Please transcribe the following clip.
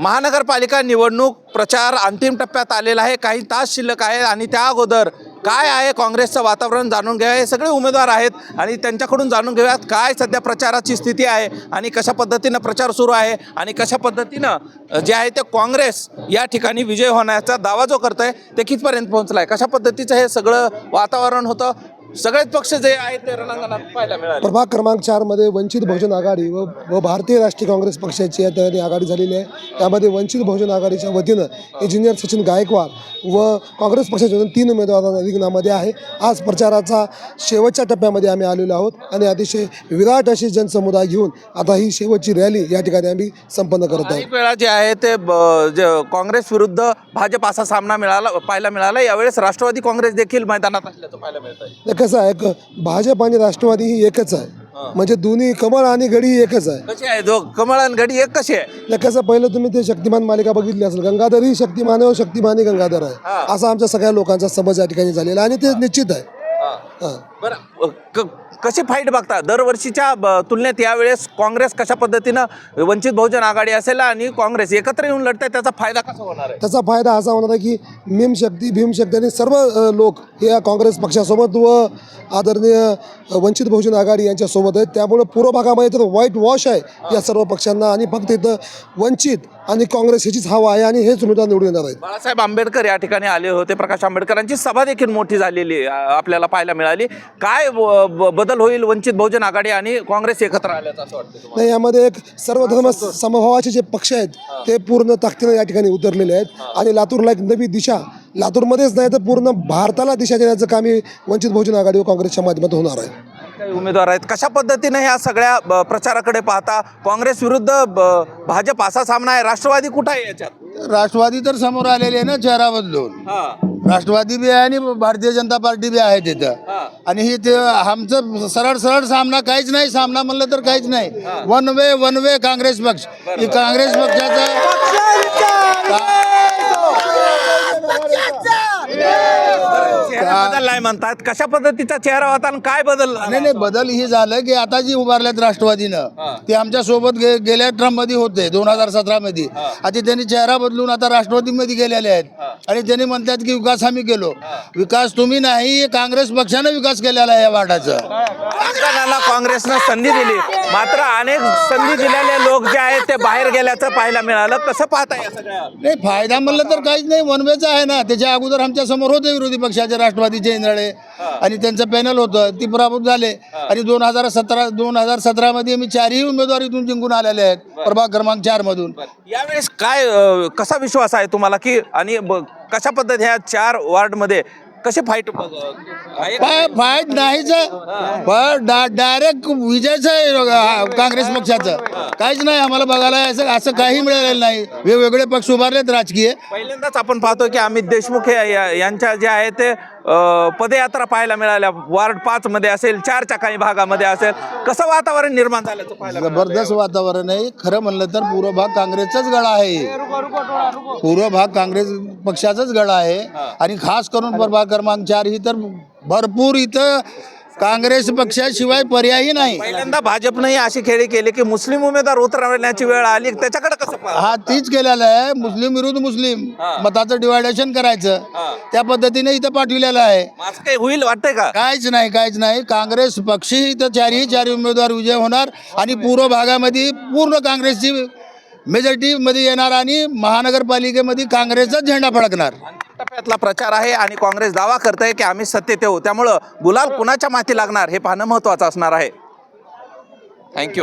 महानगरपालिका निवडणूक प्रचार अंतिम टप्प्यात आलेला आहे. काही तास शिल्लक आहे आणि त्या अगोदर काय आहे काँग्रेसचं वातावरण जाणून घ्या हे सगळे उमेदवार आहेत आणि त्यांच्याकडून जाणून घेऊयात काय सध्या प्रचाराची स्थिती आहे आणि कशा पद्धतीनं प्रचार सुरू आहे आणि कशा पद्धतीनं जे आहे ते काँग्रेस या ठिकाणी विजय होण्याचा दावा जो करत आहे ते कितपर्यंत पोहोचला आहे कशा पद्धतीचं हे सगळं वातावरण होतं? सगळेच पक्ष जे आहेत ते रणांगणात पाहायला मिळाले. प्रभाग क्रमांक चारमध्ये वंचित बहुजन आघाडी व व भारतीय राष्ट्रीय काँग्रेस पक्षाची या ठिकाणी आघाडी झालेली आहे. त्यामध्ये वंचित बहुजन आघाडीच्या वतीनं इंजिनियर सचिन गायकवाड व काँग्रेस पक्षाच्या वतीनं तीन उमेदवारांना रिंगणामध्ये आहे. आज प्रचाराचा शेवटच्या टप्प्यामध्ये आम्ही आलेलो आहोत आणि अतिशय विराट अशी जनसमुदाय घेऊन आता ही शेवटची रॅली या ठिकाणी आम्ही संपन्न करत आहोत. वेळा जे आहे ते काँग्रेस विरुद्ध भाजप असा सामना मिळाला पाहायला मिळाला. यावेळेस राष्ट्रवादी काँग्रेस देखील मैदानात असल्याचं पाहायला मिळत आहे कसं आहे क- भाजप आणि राष्ट्रवादी ही एकच आहे. म्हणजे दोन्ही कमळ आणि गडी ही एकच आहे. कमळ आणि गडी एक कशी आहे? नाही कसं पहिलं तुम्ही ते शक्तिमान मालिका बघितली असेल. गंगाधर ही शक्तिमान आहे शक्तिमान ही गंगाधर आहे. असा आमच्या सगळ्या लोकांचा समज या ठिकाणी झालेला आहे आणि ते निश्चित आहे. हां. बरं क- कशी फाईट बघता? दरवर्षीच्या तुलनेत यावेळेस काँग्रेस कशा पद्धतीनं वंचित बहुजन आघाडी असेल आणि काँग्रेस एकत्र येऊन लढताय त्याचा फायदा कसा होणार आहे? त्याचा फायदा असा होणार आहे की मिम शक्ती भीमशक्ती आणि सर्व लोक हे या काँग्रेस पक्षासोबत व आदरणीय वंचित बहुजन आघाडी यांच्यासोबत आहेत. त्यामुळे पूर्व भागामध्ये तर वाईट वॉश आहे या सर्व पक्षांना आणि फक्त इथं वंचित आणि काँग्रेस ह्याचीच हवा आहे आणि हेच उमेदवार निवडून येणार आहेत. बाळासाहेब आंबेडकर या ठिकाणी आले होते. प्रकाश आंबेडकरांची सभा देखील मोठी झालेली आपल्याला पाहायला मिळाली. काय बदल होईल वंचित बहुजन आघाडी आणि काँग्रेस एकत्र आल्याचं असं वाटतं तुम्हाला? नाही यामध्ये एक सर्व धर्म समभावाचे जे पक्ष आहेत ते पूर्ण ताकदीने या ठिकाणी उतरलेले आहेत. आणि लातूरला एक नवी दिशा लातूरमध्येच नाही तर पूर्ण भारताला दिशा देण्याचं काम हे वंचित बहुजन आघाडी व काँग्रेसच्या माध्यमातून होणार आहे. काही उमेदवार आहेत. कशा पद्धतीने ह्या सगळ्या प्रचाराकडे पाहता? काँग्रेस विरुद्ध भाजप असा सामना आहे. राष्ट्रवादी कुठं आहे याच्यात? राष्ट्रवादी तर समोर आलेली आहे ना चेहरा बदलून. हा. राष्ट्रवादी बी आहे आणि भारतीय जनता पार्टी बी आहे तिथं. आणि हे आमचं सरळ सरळ सामना काहीच नाही सामना म्हणलं तर काहीच नाही. One way one way Congress पक्ष. ही काँग्रेस पक्षाचा चेहरा बदललाय म्हणतात. कशा पद्धतीचा चेहरा होता आणि काय बदलला नाही नाही बदल ही झालं की आता जी उभारल्यात राष्ट्रवादीनं ते आमच्यासोबत गे, गेल्या ट्रममध्ये होते दोन हजार सतरा मध्ये आता त्यांनी चेहरा बदलून आता राष्ट्रवादी मध्ये गेलेले आहेत. आणि त्यांनी म्हणतात की विकास आम्ही केलो. विकास तुम्ही नाही काँग्रेस पक्षानं विकास केलेला आहे या वार्डाचा. राजकारणाला काँग्रेसनं संधी दिली. मात्र अनेक संधी दिलेले लोक जे आहेत ते बाहेर गेल्याचं पाहायला मिळालं. कसं पाहता या सगळ्या? नाही फायदा म्हणलं तर काहीच नाही. वनवेचं आहे ना. त्याच्या अगोदर आमच्यासमोर होते विरोधी पक्षाचे राष्ट्रवादीचे इंद्राळे आणि त्यांचं पॅनल होतं. ती पराभूत झाले. आणि दोन हजार सतरा दोन हजार सतरा मध्ये आम्ही चारही उमेदवार इथून जिंकून आलेले आहेत. प्रभाग क्रमांक चार मधून यावेळेस काय अं, कसा विश्वास आहे तुम्हाला की आणि ब- कशा पद्धती ह्या चार वार्डमध्ये कसे फाईट फाईट नाहीच पण डायरेक्ट विजयच आहे काँग्रेस पक्षाचं. काहीच नाही आम्हाला बघायला असं असं काही मिळालेलं नाही. वेगवेगळे पक्ष उभारलेत राजकीय. पहिल्यांदाच आपण पाहतो की अमित देशमुख यांच्या जे आहे ते पदयात्रा पाहायला मिळाल्या. वार्ड पाच मध्ये असेल चारच्या काही भागामध्ये असेल. कसं वातावरण निर्माण झाल्याचं पाहायला मिळालं? जबरदस्त वातावरण आहे. खरं म्हणलं तर पूर्व भाग काँग्रेसचाच गळा आहे. पूर्व भाग काँग्रेस पक्षाचाच गळा आहे. आणि खास करून प्रभाग क्रमांक चार ही तर भरपूर इथं काँग्रेस पक्षाशिवाय पर्यायही नाही. पहिल्यांदा भाजपने अशी खेळी केली की मुस्लिम उमेदवार उतरवण्याची वेळ आली. त्याच्याकडे कसं पाहता? हा तीच केलेला आहे. मुस्लिम विरुद्ध मुस्लिम. मताचं डिवायडेशन करायचं. त्या पद्धतीने इथं पाठविलेलं आहे. असं काही होईल वाटतंय का? काहीच नाही काहीच नाही. काँग्रेस पक्षी इथं चारही चारही उमेदवार विजय होणार आणि पूर्व भागामध्ये पूर्ण काँग्रेसची मेजॉरिटी मध्ये येणार आणि महानगरपालिकेमध्ये काँग्रेसचा झेंडा फडकणार. टप्प्यातला प्रचार आहे आणि काँग्रेस दावा करते की आम्ही सत्तेत येऊ. त्यामुळं गुलाल कुणाच्या माती लागणार हे पाहणं महत्वाचं असणार आहे. थँक्यू